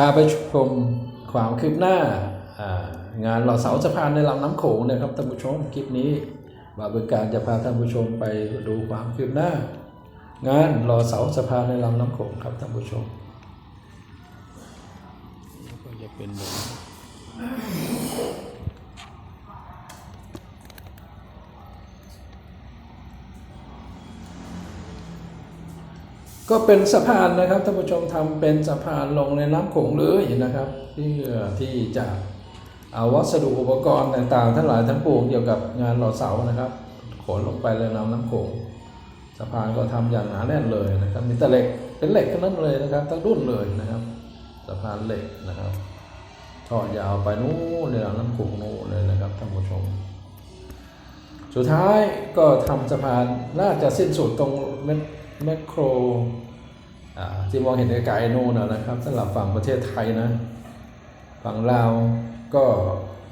พาไปชมความคืบหน้าอ่างานหล่อเสาสะพานในลำน้ำโขงนะครับท่านผู้ชมคลิปนี้บาบริการจะพาท่านผู้ชมไปดูความคืบหน้า งานหล่อเสาสะพานในลำน้ำโขงครับท่านผู้ชมก็จะเป็นแบบ ก็เป็นสะพานนะครับท่านผู้ชมทำเป็นสะพานลงในน้ำโขงเลยนะครับเพื่อที่จะเอาวัสดุอุปกรณ์ต่างๆ ทั้งหลายทั้งปวงเกี่ยวกับงานหล่อเสานะครับ ขนลงไปในลำน้ำโขงสะพานก็ทำอย่างหนาแน่นเลยนะครับมีแต่เหล็กเป็นเหล็กทั้งนั้นเลยนะครับทั้งรุ่นเลยนะครับ สะพานเหล็กนะครับทอดยาวไปนู้นในลำน้ำโขงนู้นเลยนะครับท่านผู้ชม สุดท้ายก็ทำสะพานน่าจะสิ้นสุดตรง แมคแมโคร่ที่มองเห็นไกลๆนู่นนะครับสำหรับฝั่งประเทศไทยนะ ฝั่งลาวก็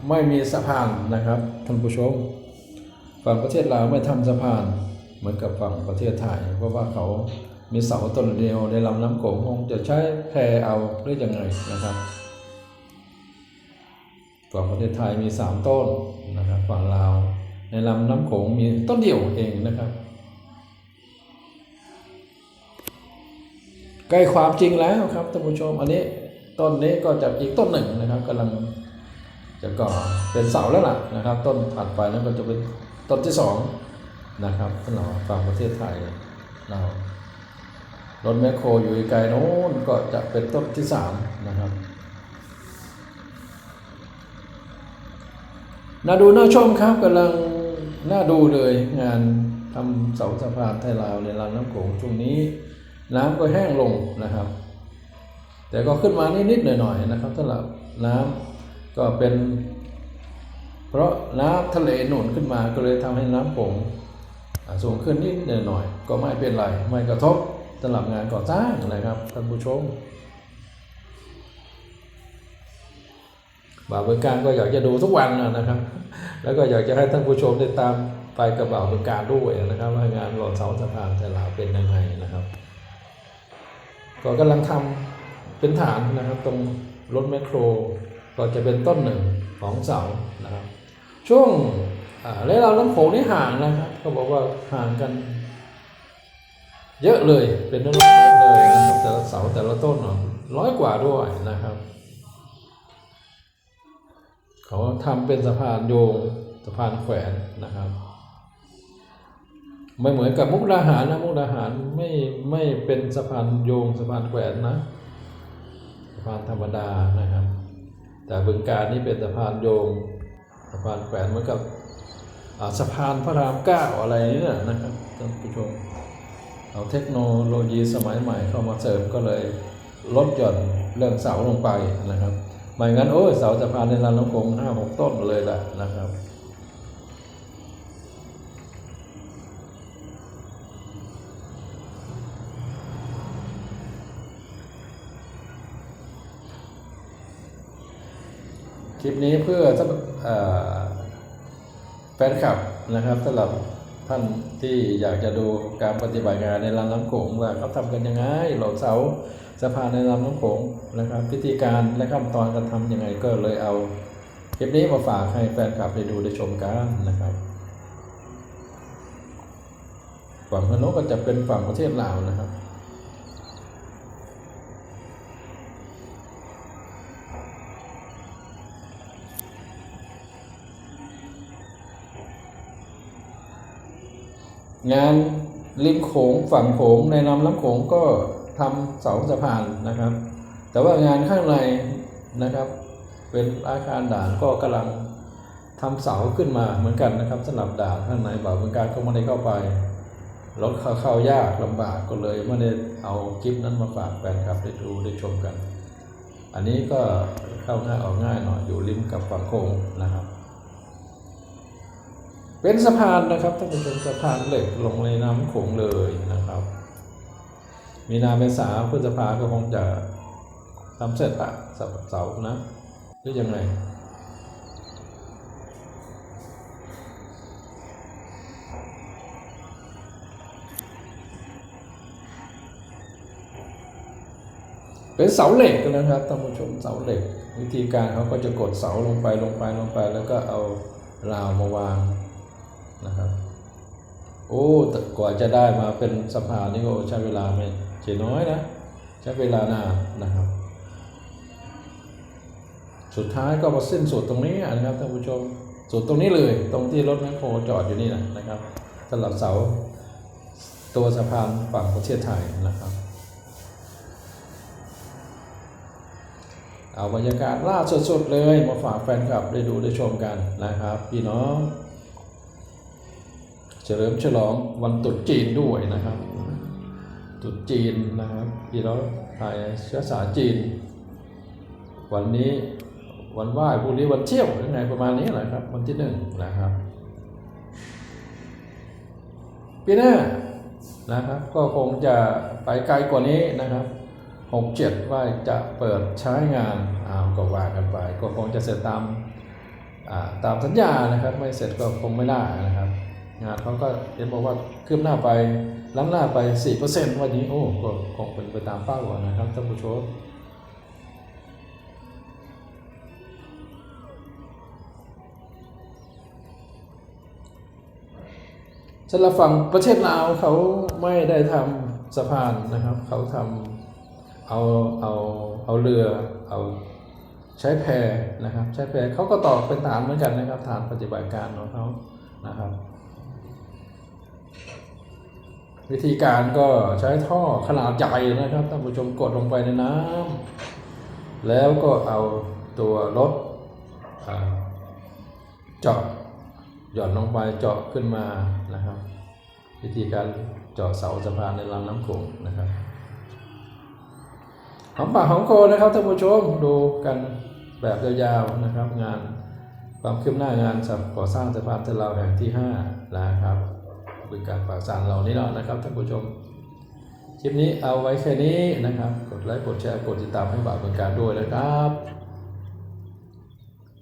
ไม่มีสะพานนะครับท่านผู้ชม ฝั่งประเทศลาวไม่ทำสะพานเหมือนกับฝั่งประเทศไทย เพราะว่าเขามีเสาต้นเดียวในลำน้ำโขงคงจะใช้แพเอาหรือยังไงนะครับฝั่งประเทศไทยมีสามต้นนะครับฝั่งลาวในลำน้ำโขงมีต้นเดียวเองนะครับ ใกล้ความจริงแล้วครับท่านผู้ชมอันนี้ต้นนี้ก็จะอีกต้นหนึ่งนะครับกำลังจะก่อเป็นเสาแล้วล่ะนะครับ ต้นถัดไปนั้นก็จะเป็นต้นที่สองนะครับสำหรับฝั่งประเทศไทยเรารถแมคโครอยู่ไกลโน้นก็จะเป็นต้นที่สามนะครับน่าดูน่าชมครับกำลังน่าดูเลยงานทำเสาสะพานไทยลาวในลำน้ำโขงช่วงนี้ น้ำก็แห้งลงนะครับ แต่ก็ขึ้นมานิดๆหน่อยๆนะครับสำหรับน้ำก็เป็น เพราะน้ำทะเลหนุนขึ้นมาก็เลยทำให้น้ำโขงสูงขึ้นนิดหน่อยๆก็ไม่เป็นไร ไม่กระทบสำหรับงานก่อสร้างนะครับท่านผู้ชมบ่าวเบืองการก็อยากจะดูทุกวันนะนะครับ แล้วก็อยากจะให้ท่านผู้ชมได้ตามไปกับบ่าวเบืองการด้วยนะครับว่างานหล่อเสาสะพานแต่ลาวเป็นยังไงนะครับ ก็กำลังทำเป็นฐานนะครับตรงรถแมคโคร ก็จะเป็นต้นหนึ่งของเสานะครับ ช่วงและเราลำโขงนี่ห่างนะครับเขาบอกว่าห่างกัน เยอะเลยเป็นร้อยเลยนะครับแต่ละเสาแต่ละต้นเนาะร้อยกว่าด้วยนะครับ เขาทำเป็นสะพานโยงสะพานแขวนนะครับ ไม่เหมือนกับมุกดาหารนะมุกดาหารไม่ไม่เป็นสะพานโยงสะพานแขวนนะสะพานธรรมดานะครับ แต่บึงการนี่เป็นสะพานโยงสะพานแขวนเหมือนกับสะพานพระรามเก้าอะไรเนี่ยนะครับท่านผู้ชมเอาเทคโนโลยีสมัยใหม่เข้ามาเสริมก็เลยลดหย่อนเรื่องเสาลงไปนะครับไม่งั้นโอ้ยเสาสะพานในลำน้ำโขงห้าหกต้นเลยแหละนะครับ คลิปนี้เพื่อสำหรับเอ่อแฟนคลับนะครับสำหรับท่านที่อยากจะดูการปฏิบัติงานในลำน้ำโขงว่าเขาทำกันยังไงหล่อเสาสะพานในลำน้ำโขงนะครับพิธีการและขั้นตอนการทำยังไงก็เลยเอาคลิปนี้มาฝากให้แฟนคลับได้ดูได้ชมกันนะครับฝั่งพนกก็จะเป็นฝั่งประเทศลาวนะครับ งานริมโขงฝั่งโขงในลำน้ำโขงก็ทำเสาสะพานนะครับ แต่ว่างานข้างในนะครับ เป็นอาคารด่านก็กำลังทำเสาขึ้นมาเหมือนกันนะครับสำหรับด่านข้างในบ่าวเมืองการก็ไม่ได้เข้าไปรถเข้าเข้ายากลำบากก็เลยไม่ได้เอาคลิปนั้นมาฝากแฟนคลับได้ดูได้ชมกัน อันนี้ก็เข้าง่ายออกง่ายหน่อยอยู่ริมกับฝั่งโขงนะครับ เป็นสะพานนะครับท่านผู้ชมสะพานเหล็กลงในน้ำโขงเลยนะครับ มีนาเมษาพฤษภาก็คงจะทำเสร็จอะเสาเสานะหรือยังไงเป็นเสาเหล็กนะครับท่านผู้ชมเสาเหล็ก วิธีการเขาก็จะกดเสาลงไปลงไปลงไป แล้วก็เอาราวมาวาง นะครับ โอ้กว่าจะได้มาเป็นสะพานนี่ก็ใช้เวลาไม่ใช่น้อยนะ ใช้เวลานานนะครับ สุดท้ายก็มาสิ้นสุดตรงนี้นะครับท่านผู้ชมสุดตรงนี้เลยตรงที่รถแมคโครจอดอยู่นี่นะนะครับสำหรับเสาตัวสะพานฝั่งประเทศไทยนะครับ เอาบรรยากาศล่าสดๆเลยมาฝากแฟนคลับได้ดูได้ชมกันนะครับ พี่น้อง เฉลิมฉลองวันตรุษจีนด้วยนะครับตรุษจีนนะครับพี่น้องไทยเชื้อสายจีน วันนี้วันไหว้พรุ่งนี้วันเที่ยวยังไงประมาณนี้แหละครับ วันที่หนึ่งนะครับปีหน้านะครับ ก็คงจะไปไกลกว่านี้นะครับหกเจ็ดว่าจะเปิดใช้งานเอาก็ว่ากันไป ก็คงจะเสร็จตามตามสัญญานะครับ ไม่เสร็จก็คงไม่ได้นะครับ งานเขาก็เห็นบอกว่าคืบหน้าไปล้ำหน้าไป4%วันนี้โอ้ก็คงเป็นไปตามเป้าอะนะครับท่านผู้ชมสำหรับฝั่งประเทศลาวเขาไม่ได้ทำสะพานนะครับ เขาทำเอาเอาเอาเรือเอาใช้แพนะครับ ใช้แพเขาก็ตอบเป็นฐานเหมือนกันนะครับฐานปฏิบัติการของเขานะครับ วิธีการก็ใช้ท่อขนาดใหญ่นะครับท่านผู้ชมกดลงไปในน้ำแล้วก็เอาตัวรถเจาะหย่อนลงไปเจาะขึ้นมานะครับ วิธีการเจาะเสาสะพานในลำน้ำโขงนะครับหอมปากหอมคอนะครับท่านผู้ชมดูกันแบบยาวๆนะครับ งานความคืบหน้างานสก่อสร้างสะพานเทลาวแห่งที่ 5 นะครับ คุยการฝากสารเหล่านี้แล้วนะครับท่านผู้ชมคลิปนี้เอาไว้แค่นี้นะครับ กดไลค์กดแชร์กดติดตามให้บ่าวเป็นการด้วยนะครับ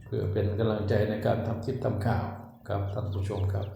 เพื่อเป็นกำลังใจในการทำคลิปทำข่าวครับท่านผู้ชมครับ